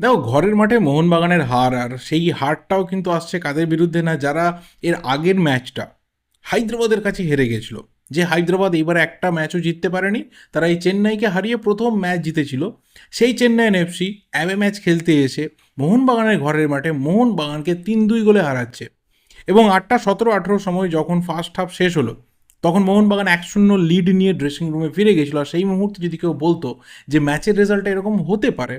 দেখো, ঘরের মাঠে মোহনবাগানের হার আর সেই হারটাও কিন্তু আসছে কাদের বিরুদ্ধে না যারা এর আগের ম্যাচটা হায়দ্রাবাদের কাছে হেরে গেছিল। যে হায়দ্রাবাদ এবার একটা ম্যাচও জিততে পারেনি, তারা এই চেন্নাইকে হারিয়ে প্রথম ম্যাচ জিতেছিল। সেই চেন্নাইন এফসি অ্যাবে ম্যাচ খেলতে এসে মোহনবাগানের ঘরের মাঠে মোহনবাগানকে তিন দুই গোলে হারাচ্ছে। এবং আটটা সতেরো আঠেরো সময় যখন ফার্স্ট হাফ শেষ হলো, তখন মোহনবাগান এক শূন্য লিড নিয়ে ড্রেসিং রুমে ফিরে গেছিল। আর সেই মুহূর্তে যদি কেউ বলতো যে ম্যাচের রেজাল্টটা এরকম হতে পারে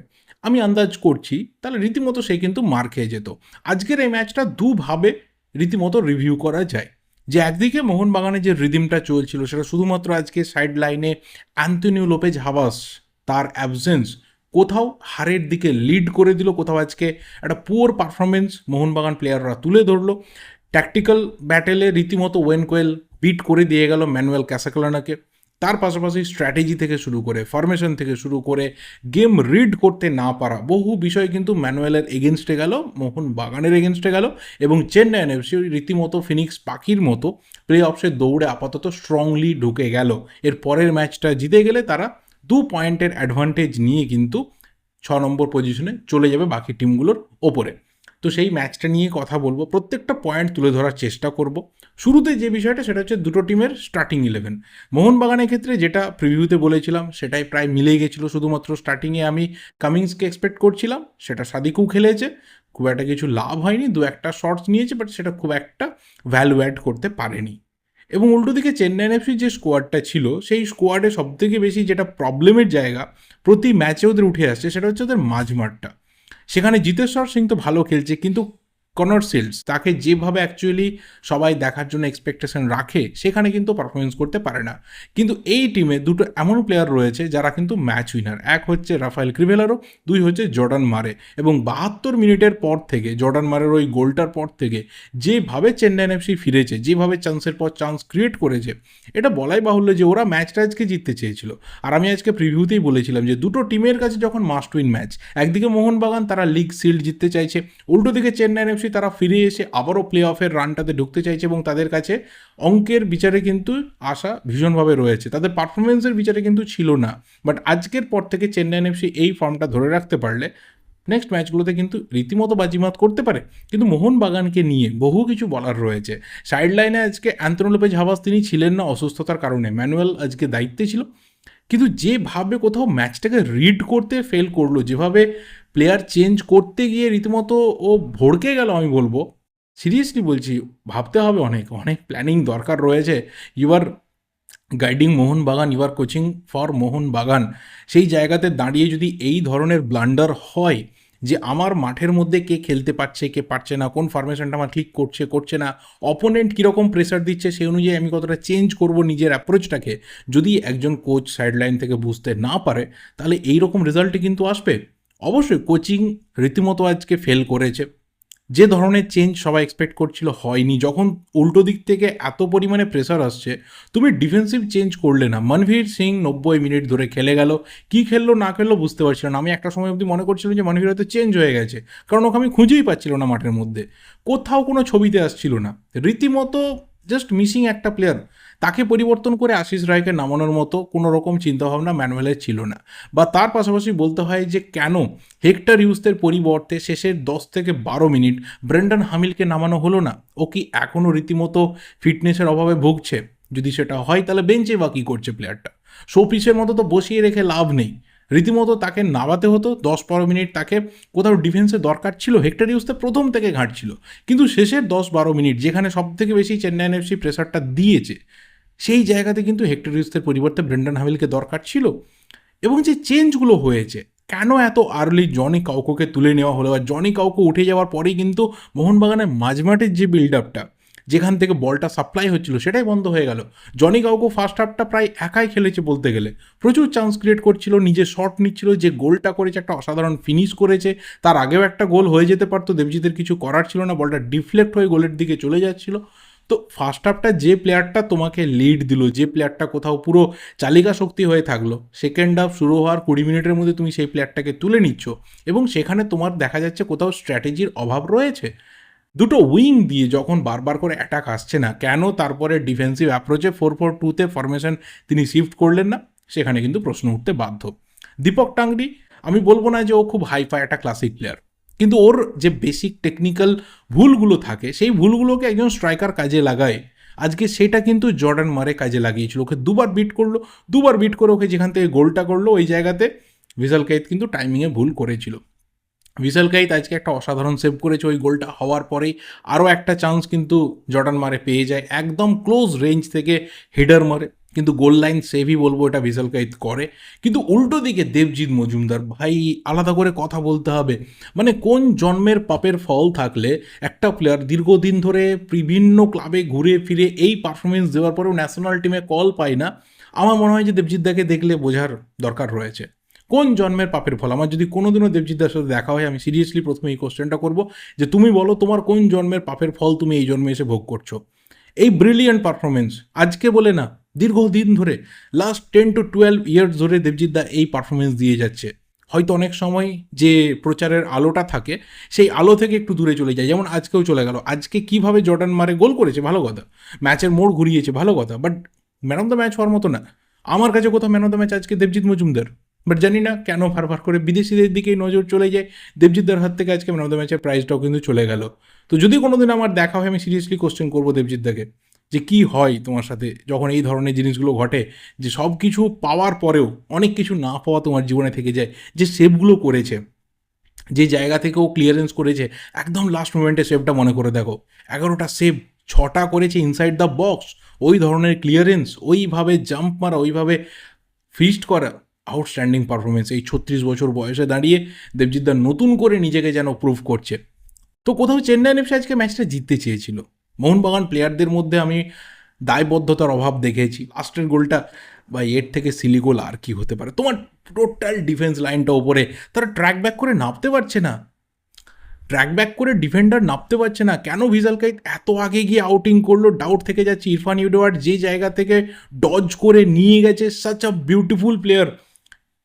আমি আন্দাজ করছি, তাহলে রীতিমতো সে কিন্তু মার খেয়ে যেত। আজকের এই ম্যাচটা দুভাবে রীতিমতো রিভিউ করা যায়। যে একদিকে মোহনবাগানের যে রিদিমটা চলছিল, সেটা শুধুমাত্র আজকে সাইড লাইনে অ্যান্থনিও লোপেজ হাবাস তার অ্যাবসেন্স কোথাও হারের দিকে লিড করে দিল, কোথাও আজকে একটা পুয়ার পারফরমেন্স মোহনবাগান প্লেয়াররা তুলে ধরলো। ট্যাকটিক্যাল ব্যাটেলে রীতিমতো ওয়েন কোয়েল বিট করে দিয়ে গেল ম্যানুয়াল ক্যাসাকলানাকে তার পাশাপাশি স্ট্র্যাটেজি থেকে শুরু করে ফরমেশন থেকে শুরু করে গেম রিড করতে না পারা, বহু বিষয় কিন্তু ম্যানুয়ালের এগেনস্টে গেল, মোহন বাগানের এগেনস্টে গেল এবং চেন্নাইন এফসি রীতিমতো ফিনিক্স পাখির মতো প্লে অফসের দৌড়ে আপাতত স্ট্রংলি ঢুকে গেল। এর পরের ম্যাচটা জিতে গেলে তারা দু পয়েন্টের অ্যাডভান্টেজ নিয়ে কিন্তু ছ নম্বর পজিশনে চলে যাবে বাকি টিমগুলোর ওপরে। তো সেই ম্যাচটা নিয়ে কথা বলব। প্রত্যেকটা পয়েন্ট তুলে ধরার চেষ্টা করব। শুরুতে যে বিষয়টা, সেটা হচ্ছে দুটো টিমের স্টার্টিং ইলেভেন মোহনবাগানের ক্ষেত্রে যেটা প্রিভিউতে বলেছিলাম, সেটাই প্রায় মিলে গেছিল। শুধুমাত্র স্টার্টিংয়ে আমি কামিংসকে এক্সপেক্ট করছিলাম, সেটা সাদিকু খেলেছে। খুব একটা কিছু লাভ হয়নি, দু একটা শর্টস নিয়েছে বাট সেটা খুব একটা ভ্যালু অ্যাড করতে পারেনি। এবং উল্টো দিকে চেন্নাইন এফসির যে স্কোয়াডটা ছিল, সেই স্কোয়াডে সবথেকে বেশি যেটা প্রবলেমের জায়গা প্রতি ম্যাচে ওদের উঠে আসছে, সেটা হচ্ছে ওদের মাঝমাঠটা সেখানে জিতেশ্বর সিং তো ভালো খেলছে কিন্তু কনর সেলস, তাকে যেভাবে অ্যাকচুয়ালি সবাই দেখার জন্য এক্সপেকটেশন রাখে, সেখানে কিন্তু পারফরমেন্স করতে পারে না। কিন্তু এই টিমে দুটো এমন প্লেয়ার রয়েছে যারা কিন্তু ম্যাচ উইনার এক হচ্ছে রাফায়েল ক্রিভেলারো দুই হচ্ছে জর্ডান মারে এবং বাহাত্তর মিনিটের পর থেকে জর্ডান মারের ওই গোলটার পর থেকে, যেভাবে চেন্নাইন এফসি ফিরেছে, যেভাবে চান্সের পর চান্স ক্রিয়েট করেছে, এটা বলাই বাহুল্য যে ওরা ম্যাচটা আজকে জিততে চেয়েছিল। আর আমি আজকে প্রিভিউতেই বলেছিলাম যে দুটো টিমের কাছে যখন মাস্ট উইন ম্যাচ একদিকে মোহনবাগান তারা লিগ সিল্ড জিততে চাইছে, উল্টো দিকে চেন্নাইন এফসি তারা ফিরে এসে আবারও প্লে অফের রানটাতে ঢুকতে চাইছে এবং তাদের কাছে অঙ্কের বিচারে কিন্তু আশা ভীষণভাবে রয়েছে। তাদের পারফরমেন্সের বিচারে কিন্তু ছিল না। বাট আজকের পর থেকে চেন্নাইন এফসি এই ফর্মটা ধরে রাখতে পারলে নেক্সট ম্যাচগুলোতে কিন্তু রীতিমতো বাজিমাত করতে পারে। কিন্তু মোহনবাগানকে নিয়ে বহু কিছু বলার রয়েছে। সাইড লাইনে আজকে অ্যান্থনো লোপেজ হাবাস তিনি ছিলেন না অসুস্থতার কারণে। ম্যানুয়াল আজকে দায়িত্বে ছিল। কিন্তু যেভাবে কোথাও ম্যাচটাকে রিড করতে ফেল করল, যেভাবে প্লেয়ার চেঞ্জ করতে গিয়ে রীতিমতো ও ভড়কে গেল আমি বলব সিরিয়াসলি বলছি, ভাবতে হবে অনেক অনেক প্ল্যানিং দরকার রয়েছে। You are guiding Mohun Bagan you are coaching for Mohun Bagan সেই জায়গাতে দাঁড়িয়ে যদি এই ধরনের ব্লান্ডার হয় যে আমার মাঠের মধ্যে কে খেলতে পারছে, কে পারছে না, কোন ফরমেশনটা আমার ক্লিক করছে করছে না অপোনেন্ট কীরকম প্রেসার দিচ্ছে সেই অনুযায়ী আমি কতটা চেঞ্জ করব নিজের অ্যাপ্রোচটাকে যদি একজন কোচ সাইডলাইন থেকে বুঝতে না পারে, তাহলে এই রকম রেজাল্টই কিন্তু আসবে। অবশ্যই কোচিং রীতিমতো আজকে ফেল করেছে। যে ধরনের চেঞ্জ সবাই এক্সপেক্ট করছিল হয়নি, যখন উল্টো দিক থেকে এত পরিমাণে প্রেসার আসছে, তুমি ডিফেন্সিভ চেঞ্জ করলে না। মনভীর সিং নব্বই মিনিট ধরে খেলে গেল, কি খেললো না খেললো বুঝতে পারছিলাম না। আমি একটা সময় অবধি মনে করছিলাম যে মনভীর হয়তো চেঞ্জ হয়ে গেছে, কারণ ওকে আমি খুঁজেই পাচ্ছিল না মাঠের মধ্যে। কোথাও কোনো ছবিতে আসছিল না। রীতিমতো জাস্ট মিসিং একটা প্লেয়ার তাকে পরিবর্তন করে আশিস রায়কে নামানোর মতো কোনো রকম চিন্তাভাবনা ম্যানুয়ালের ছিল না। বা তার পাশাপাশি বলতে হয় যে, কেন হেক্টর ইউসদের পরিবর্তে শেষের দশ থেকে বারো মিনিট ব্রেন্ডন হামিলকে নামানো হলো না? ও কি এখনও রীতিমতো ফিটনেসের অভাবে ভুগছে? যদি সেটা হয়, তাহলে বেঞ্চে বা কী করছে প্লেয়ারটা শোপিসের মতো তো বসিয়ে রেখে লাভ নেই। রীতিমতো তাকে নামাতে হতো, দশ পনেরো মিনিট তাকে কোথাও ডিফেন্সে দরকার ছিল হেক্টর ইউসতে প্রথম থেকে ঘাঁটছিল। কিন্তু শেষের দশ বারো মিনিট যেখানে সব থেকে বেশি চেন্নাইন এফসি প্রেসারটা দিয়েছে, সেই জায়গাতে কিন্তু হেক্টর ইউসের পরিবর্তে ব্রেন্ডন হামিলকে দরকার ছিল। এবং যে চেঞ্জগুলো হয়েছে, কেন এত আর্লি জনি কাউকোকে তুলে নেওয়া হলো আর জনি কাউকো উঠে যাওয়ার পরেই কিন্তু মোহনবাগানের মাঝমাঠের যে বিল্ড আপটা যেখান থেকে বলটা সাপ্লাই হচ্ছিল সেটাই বন্ধ হয়ে গেল। জনি কাউকো ফার্স্ট হাফটা প্রায় একাই খেলেছে বলতে গেলে। প্রচুর চান্স ক্রিয়েট করছিল, নিজে শট নিচ্ছিল, যে গোলটা করেছে, একটা অসাধারণ ফিনিশ করেছে। তার আগেও একটা গোল হয়ে যেতে পারতো, দেবজিতের কিছু করার ছিল না, বলটা ডিফ্লেক্ট হয়ে গোলের দিকে চলে যাচ্ছিল। তো ফার্স্ট হাফটা যে প্লেয়ারটা তোমাকে লিড দিল, যে প্লেয়ারটা কোথাও পুরো চালিকা শক্তি হয়ে থাকল সেকেন্ড হাফ শুরু হওয়ার কুড়ি মিনিটের মধ্যে তুমি সেই প্লেয়ারটাকে তুলে নিচ্ছ। এবং সেখানে তোমার দেখা যাচ্ছে কোথাও স্ট্র্যাটেজির অভাব রয়েছে। দুটো উইং দিয়ে যখন বারবার করে অ্যাটাক আসছে না, কেন তারপরে ডিফেন্সিভ অ্যাপ্রোচে ফোর ফোর টুতে ফরমেশন তিনি শিফট করলেন না? সেখানে কিন্তু প্রশ্ন উঠতে বাধ্য। দীপক টাংরি, আমি বলব না যে ও খুব হাইফাই একটা ক্লাসিক প্লেয়ার কিন্তু ওর যে বেসিক টেকনিক্যাল ভুলগুলো থাকে, সেই ভুলগুলোকে একজন স্ট্রাইকার কাজে লাগায়। আজকে সেটা কিন্তু জর্ডান মারে কাজে লাগিয়েছিল। ওকে দুবার বিট করল, দুবার বিট করে ওকে যেখান থেকে গোলটা করল, ওই জায়গাতে ভিজাল কাইত কিন্তু টাইমিংয়ে ভুল করেছিল। ভিসাল কাইত আজকে একটা অসাধারণ সেভ করেছে। ওই গোলটা হওয়ার পরেই আরও একটা চান্স কিন্তু জর্ডান মারে পেয়ে যায়। একদম ক্লোজ রেঞ্জ থেকে হেডার মারে। কিন্তু গোল লাইন সেভই বলব এটা ভিসাল কাইত করে। কিন্তু উল্টো দিকে দেবজিৎ মজুমদার, ভাই আলাদা করে কথা বলতে হবে। মানে কোন জন্মের পাপের ফল থাকলে একটা প্লেয়ার দীর্ঘদিন ধরে বিভিন্ন ক্লাবে ঘুরে ফিরে এই পারফরমেন্স দেওয়ার পরেও ন্যাশনাল টিমে কল পায় না। আমার মনে হয় যে দেবজিৎ দাকে দেখলে বোঝার দরকার রয়েছে। কোন জন্মের পাপের ফল? আমার যদি কোনো কোনোদিনও দেবজিৎদার সাথে দেখা হয়, আমি সিরিয়াসলি প্রথমে এই কোশ্চেনটা করব যে তুমি বলো তোমার কোন জন্মের পাপের ফল তুমি এই জন্মে এসে ভোগ করছ? এই ব্রিলিয়ান্ট পারফরমেন্স আজকে বলে না, দীর্ঘদিন ধরে last ten to twelve years ধরে দেবজিৎ দা এই পারফরমেন্স দিয়ে যাচ্ছে। হয়তো অনেক সময় যে প্রচারের আলোটা থাকে, সেই আলো থেকে একটু দূরে চলে যায়। যেমন আজকেও চলে গেল। আজকে কীভাবে জর্ডান মারে গোল করেছে, ভালো কথা। ম্যাচের মোড় ঘুরিয়েছে, ভালো কথা। But man of the match হওয়ার মতো না। আমার কাছে কোথাও ম্যান অফ দ্য ম্যাচ আজকে দেবজিৎ মজুমদার। বাট জানি না কেন ভারভার করে বিদেশিদের দিকেই নজর চলে যায়। দেবজিৎদার হাত থেকে আজকে ম্যান অফ দ্য ম্যাচের প্রাইজটাও কিন্তু চলে গেল। তো যদি কোনোদিন আমার দেখা হয়, আমি সিরিয়াসলি কোশ্চেন করব দেবজিৎদাকে যে কি হয় তোমার সাথে? যখন এই ধরনের জিনিসগুলো ঘটে, যে সব কিছু পাওয়ার পরেও, অনেক কিছু না পাওয়া তোমার জীবনে থেকে যায়, যে সেভগুলো করেছে, যে জায়গা থেকে ও ক্লিয়ারেন্স করেছে, একদম লাস্ট মোমেন্টে সেভটা মনে করে দেখো। এগারোটা সেভ, ছটা করেছে ইনসাইড দ্য বক্স ওই ধরনের ক্লিয়ারেন্স ওইভাবে জাম্প মারা, ওইভাবে ফিস্ট করা আউটস্ট্যান্ডিং পারফরমেন্স এই ছত্রিশ বছর বয়সে দাঁড়িয়ে দেবজিৎদা নতুন করে নিজেকে যেন প্রুভ করছে। তো কোথাও চেন্নাই এফসি আজকে ম্যাচটা জিততে চেয়েছিল। মোহনবাগান প্লেয়ারদের মধ্যে আমি দায়বদ্ধতার অভাব দেখেছি। লাস্টের গোলটা বা এর থেকে সিলি গোল আর কি হতে পারে? তোমার টোটাল ডিফেন্স লাইনটা ওপরে তারা ট্র্যাক ব্যাক করে নামতে পারছে না। ট্র্যাক ব্যাক করে ডিফেন্ডার নামতে পারছে না। কেন ভিজাল কাইত? এত আগে গিয়ে আউটিং করল ডাউট থেকে যাচ্ছে। ইরফান ইউডোয়ার্ড যে জায়গা থেকে ডজ করে নিয়ে গেছে সাচ আ বিউটিফুল প্লেয়ার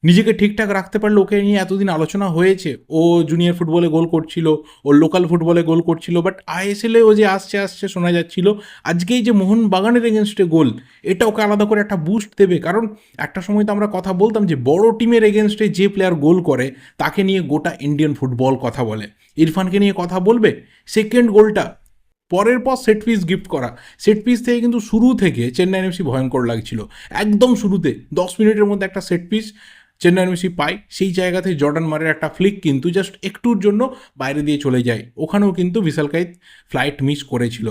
নিজেকে ঠিকঠাক রাখতে পারলে ওকে নিয়ে এতদিন আলোচনা হয়েছে। ও জুনিয়র ফুটবলে গোল করছিল, ও লোকাল ফুটবলে গোল করছিল বাট আইএসএলে ও যে আসছে আসছে, শোনা যাচ্ছিল, আজকেই যে মোহন বাগানের এগেনস্টে গোল এটা ওকে আলাদা করে একটা বুস্ট দেবে। কারণ একটা সময় তো আমরা কথা বলতাম যে বড় টিমের এগেনস্টে যে প্লেয়ার গোল করে, তাকে নিয়ে গোটা ইন্ডিয়ান ফুটবল কথা বলে। ইরফানকে নিয়ে কথা বলবে সেকেন্ড গোলটা পরের পর সেট পিস গিফট করা। সেট পিস থেকে কিন্তু শুরু থেকে, চেন্নাই এফসি ভয়ঙ্কর লাগছিল। একদম শুরুতে, দশ মিনিটের মধ্যে একটা সেট পিস চেন্নাই মেসি পাই সেই জায়গাতে জর্ডান মারের একটা ফ্লিক কিন্তু জাস্ট একটুর জন্য বাইরে দিয়ে চলে যায়। ওখানেও কিন্তু বিশালকাইত ফ্লাইট মিস করেছিল।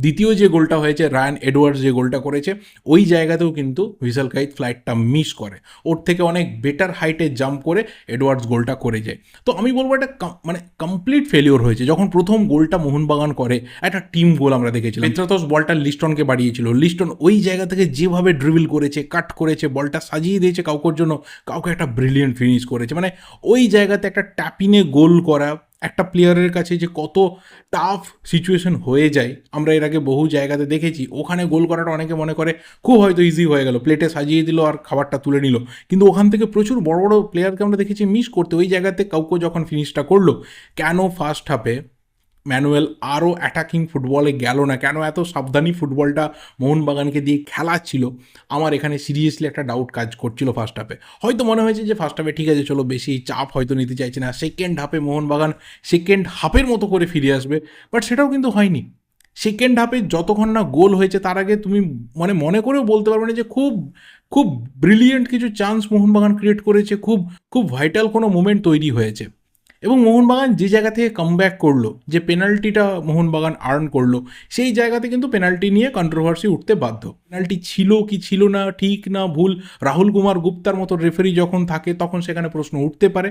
দ্বিতীয় যে গোলটা হয়েছে, রায়ান এডওয়ার্ডস যে গোলটা করেছে, ওই জায়গাতেও কিন্তু ভিসাল কাইত ফ্লাইটটা মিস করে। ওর থেকে অনেক বেটার হাইটে জাম্প করে এডওয়ার্ডস গোলটা করে যায়। তো আমি বলব এটা মানে কমপ্লিট ফেলিওর হয়েছে। যখন প্রথম গোলটা মোহনবাগান করে, একটা টিম গোল আমরা দেখেছিলাম। পেত্রাতস বলটা লিস্টনকে বাড়িয়েছিল। লিস্টন ওই জায়গা থেকে যেভাবে ড্রিবল করেছে কাট করেছে, বলটা সাজিয়ে দিয়েছে কাউকের জন্য, কাউকে একটা ব্রিলিয়েন্ট ফিনিশ করেছে। মানে ওই জায়গাতে একটা ট্যাপিনে গোল করা একটা প্লেয়ারের কাছে যে কত টাফ সিচুয়েশন হয়ে যায়, আমরা এর আগে বহু জায়গাতে দেখেছি। ওখানে গোল করাটা অনেকে মনে করে, খুব হয়তো ইজি হয়ে গেল প্লেটে সাজিয়ে দিল আর খাবারটা তুলে নিল। কিন্তু ওখান থেকে প্রচুর বড় বড় প্লেয়ারকে আমরা দেখেছি মিস করতে। ওই জায়গাতে কাউকে যখন ফিনিশটা করল, কেন ফার্স্ট হাফে ম্যানুয়েল আরও অ্যাটাকিং ফুটবলে গেল না। কেন? এত সাবধানী ফুটবলটা মোহনবাগানকে দিয়ে খেলাচ্ছিল আমার এখানে সিরিয়াসলি একটা ডাউট কাজ করছিল ফার্স্ট হাফে হয়তো মনে হয়েছে যে ফার্স্ট হাফে ঠিক আছে, চলো বেশি চাপ হয়তো নিতে চাইছে না। সেকেন্ড হাফে মোহনবাগান সেকেন্ড হাফের মতো করে ফিরে আসবে। বাট সেটাও কিন্তু হয়নি। সেকেন্ড হাফে যতক্ষণ না গোল হয়েছে, তার আগে তুমি মানে মনে করেও বলতে পারবে না যে খুব খুব ব্রিলিয়েন্ট কিছু চান্স মোহনবাগান ক্রিয়েট করেছে। খুব খুব ভাইটাল কোনো মুমেন্ট তৈরি হয়েছে। এবং মোহনবাগান যে জায়গা থেকে কামব্যাক করল, যে পেনাল্টিটা মোহনবাগান আর্ন করল, সেই জায়গাতে কিন্তু পেনাল্টি নিয়ে কন্ট্রোভার্সি উঠতে বাধ্য। পেনাল্টি ছিল কি ছিল না, ঠিক না, ভুল, রাহুল কুমার গুপ্তার মতো রেফারি যখন থাকে, তখন সেখানে প্রশ্ন উঠতে পারে।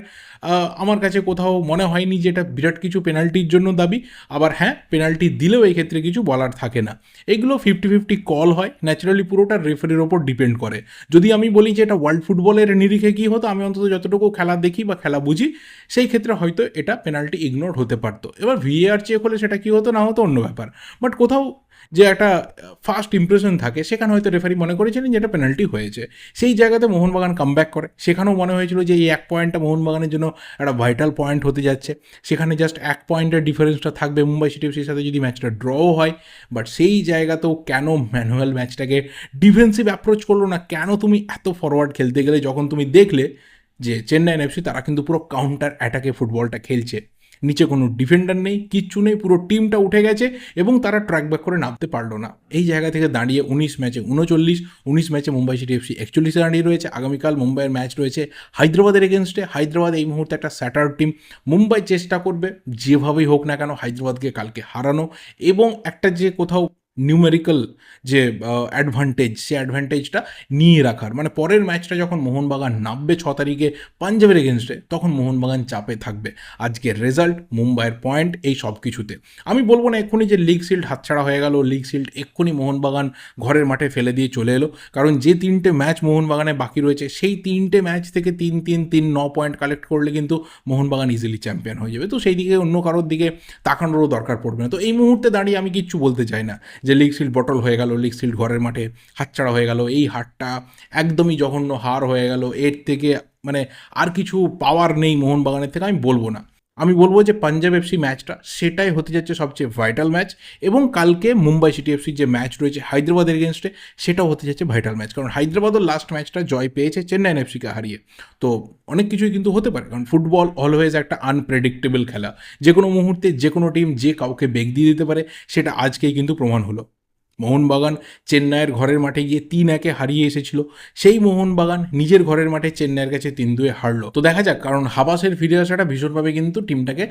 আমার কাছে কোথাও মনে হয়নি যে এটা বিরাট কিছু পেনাল্টির জন্য দাবি। আবার হ্যাঁ পেনাল্টি দিলেও এই ক্ষেত্রে কিছু বলার থাকে না। এগুলো ফিফটি ফিফটি কল হয় ন্যাচারালি পুরোটা রেফারির ওপর ডিপেন্ড করে। যদি আমি বলি যে এটা ওয়ার্ল্ড ফুটবলের নিরিখে কী হতো, আমি অন্তত যতটুকু খেলা দেখি বা খেলা বুঝি, সেই ক্ষেত্রে হয়তো এটা পেনাল্টি ইগনোর হতে পারতো। এবার ভিএআর চেক হলে সেটা কী হতো না হতো অন্য ব্যাপার। বাট কোথাও যে একটা ফার্স্ট ইমপ্রেশন থাকে, সেখানে হয়তো রেফারি মনে করেছিলেন যে এটা পেনাল্টি হয়েছে। সেই জায়গাতে মোহনবাগান কামব্যাক করে। সেখানেও মনে হয়েছিল যে এই এক পয়েন্টটা মোহনবাগানের জন্য একটা ভাইটাল পয়েন্ট হতে যাচ্ছে। সেখানে জাস্ট এক পয়েন্টের ডিফারেন্সটা থাকবে মুম্বাই সিটি এফসির সাথে যদি ম্যাচটা ড্রও হয়। বাট সেই জায়গাতেও কেন ম্যানুয়াল ম্যাচটাকে ডিফেন্সিভ অ্যাপ্রোচ করল না? কেন তুমি এত ফরওয়ার্ড খেলতে গেলে? যখন তুমি দেখলে যে চেন্নাইন এফসি তারা কিন্তু পুরো কাউন্টার অ্যাটাকে ফুটবলটা খেলছে। নিচে কোনো ডিফেন্ডার নেই, কিচ্ছু নেই, পুরো টিমটা উঠে গেছে এবং তারা ট্র্যাক ব্যাক করে নামতে পারল না। এই জায়গা থেকে দাঁড়িয়ে উনিশ ম্যাচে উনচল্লিশ, উনিশ ম্যাচে মুম্বাই সিটি এফসি একচল্লিশে দাঁড়িয়ে রয়েছে। আগামীকাল মুম্বাইয়ের ম্যাচ রয়েছে হায়দ্রাবাদের এগেনস্টে হায়দ্রাবাদ এই মুহূর্তে একটা স্যাটার টিম মুম্বাই চেষ্টা করবে, যেভাবেই হোক না কেন হায়দ্রাবাদকে কালকে হারানো এবং একটা যে কোথাও নিউমেরিক্যাল যে অ্যাডভান্টেজ সে অ্যাডভান্টেজটা নিয়ে রাখার। মানে পরের ম্যাচটা যখন মোহনবাগান নামবে ছ তারিখে পাঞ্জাবের এগেনস্টে তখন মোহনবাগান চাপে থাকবে। আজকের রেজাল্ট মুম্বাইয়ের পয়েন্ট এই সব কিছুতে। আমি বলব না এক্ষুনি যে লিগ সিল্ড হাতছাড়া হয়ে গেল লিগ সিল্ড এক্ষুনি মোহনবাগান ঘরের মাঠে ফেলে দিয়ে চলে এলো। কারণ যে তিনটে ম্যাচ মোহনবাগানে বাকি রয়েছে, সেই তিনটে ম্যাচ থেকে তিন তিন তিন, ন পয়েন্ট কালেক্ট করলে কিন্তু মোহনবাগান ইজিলি চ্যাম্পিয়ন হয়ে যাবে। তো সেই দিকে অন্য কারোর দিকে তাকানোরও দরকার পড়বে না। তো এই মুহূর্তে দাঁড়িয়ে আমি কিচ্ছু বলতে চাই না। যে লিগ সিল্ড বটল হয়ে গেল লিগ সিল্ড ঘরের মাঠে হাতছাড়া হয়ে গেল, এই হারটা একদমই জঘন্য হার হয়ে গেল। এর থেকে মানে আর কিছু পাওয়ার নেই মোহনবাগানের থেকে, আমি বলব না। আমি বলব যে পাঞ্জাব এফসি ম্যাচটা সেটাই হতে যাচ্ছে সবচেয়ে ভাইটাল ম্যাচ এবং কালকে মুম্বাই সিটি এফসি যে ম্যাচ রয়েছে হায়দ্রাবাদের এগেনস্টে সেটাও হতে যাচ্ছে ভাইটাল ম্যাচ কারণ হায়দ্রাবাদও লাস্ট ম্যাচটা জয় পেয়েছে চেন্নাইন এফসিকে হারিয়ে। তো অনেক কিছুই কিন্তু হতে পারে, কারণ ফুটবল অলওয়েজ একটা আনপ্রেডিক্টেবল খেলা। যে কোনো মুহূর্তে যে কোনো টিম যে কাউকে বেগ দিয়ে দিতে পারে, সেটা আজকেই কিন্তু প্রমাণ হলো। মোহনবাগান চেন্নাইয়ের ঘরের মাঠে গিয়ে তিন একে হারিয়ে এসেছিল। সেই মোহনবাগান নিজের ঘরের মাঠে চেন্নাইয়ের কাছে তিন দুয়ে হারলো। তো দেখা যাক, কারণ হাবাসের ফিরে আসাটা ভীষণভাবে কিন্তু টিমটাকে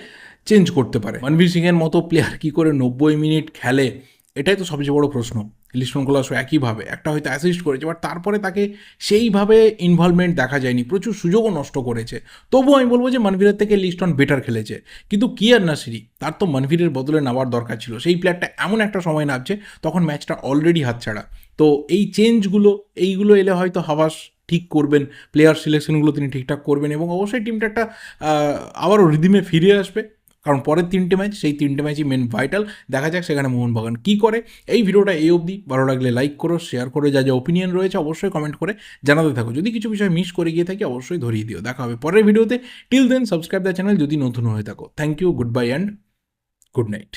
চেঞ্জ করতে পারে। মনবীর সিংয়ের মতো প্লেয়ার কি করে নব্বই মিনিট খেলে? এটাই তো সবচেয়ে বড় প্রশ্ন। লিস্টন কোলাসও একইভাবে একটা হয়তো অ্যাসিস্ট করেছে বাট তারপরে তাকে সেইভাবে ইনভলভমেন্ট দেখা যায়নি, প্রচুর সুযোগও নষ্ট করেছে। তবুও আমি বলব যে মনভীরের থেকে লিস্টন বেটার খেলেছে। কিন্তু কি আর নাসিরি তার তো মনভীরের বদলে নেওয়ার দরকার ছিল। সেই প্লেয়ারটা এমন একটা সময় নামছে, তখন ম্যাচটা অলরেডি হাতছাড়া। তো এই চেঞ্জগুলো এইগুলো এলে হয়তো হাবাস ঠিক করবেন প্লেয়ার সিলেকশনগুলো তিনি ঠিকঠাক করবেন এবং অবশ্যই টিমটা একটা আবারও রিদিমে ফিরে আসবে। কারণ পরের তিনটে ম্যাচ সেই তিনটে ম্যাচই মেন ভাইটাল দেখা যাক সেখানে মোহনবাগান কী করে। এই ভিডিওটা এই অবধি। ভালো লাগলে লাইক করো শেয়ার করো, যা যা ওপিনিয়ন রয়েছে অবশ্যই কমেন্ট করে জানাতে থাকো। যদি কিছু বিষয় মিস করে গিয়ে থাকি, অবশ্যই ধরিয়ে দিও। দেখা হবে পরের ভিডিওতে till then subscribe the channel যদি নতুন হয়ে থাকো। Thank you good bye and good night